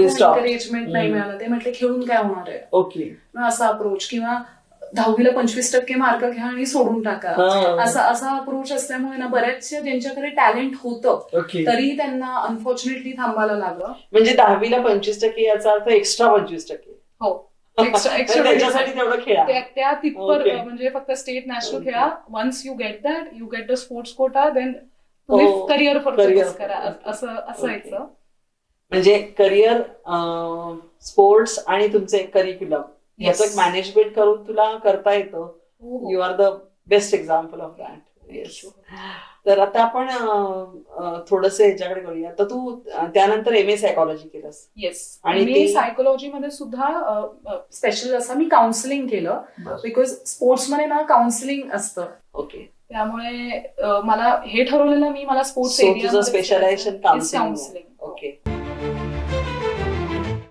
Encouragement नाही. मिळालं. ते म्हटले खेळून काय होणार आहे? ओके मग असा अप्रोच किंवा दहावीला पंचवीस टक्के मार्क घ्या आणि सोडून टाका. असा असा अप्रोच असल्यामुळे ना बऱ्याचशा ज्यांच्याकडे टॅलेंट होतं तरीही त्यांना अनफॉर्च्युनेटली थांबायला लागलं. म्हणजे दहावीला पंचवीस टक्के याचा अर्थ एक्स्ट्रा पंचवीस टक्के. हो. खेळा. त्या तिथपर. म्हणजे फक्त स्टेट नॅशनल. खेळा. Once you get that you get the sports quota then तुम्ही करिअर करा. असं असायचं म्हणजे करिअर स्पोर्ट्स आणि तुमचे करिक्युलम याचं. मॅनेजमेंट करून तुला करता येतं. You are the best example of that yes तर आता आपण थोडस याच्याकडे करूया. तर तू त्यानंतर एम ए सायकॉलॉजी केलंस. येस आणि मी ते- सायकोलॉजी मध्ये सुद्धा स्पेशल असं मी काउन्सिलिंग केलं. बिकॉज स्पोर्ट्समध्ये ना काउन्सिलिंग असतं. ओके त्यामुळे मला हे ठरवलेलं मी मला sports specialization counselling counselling okay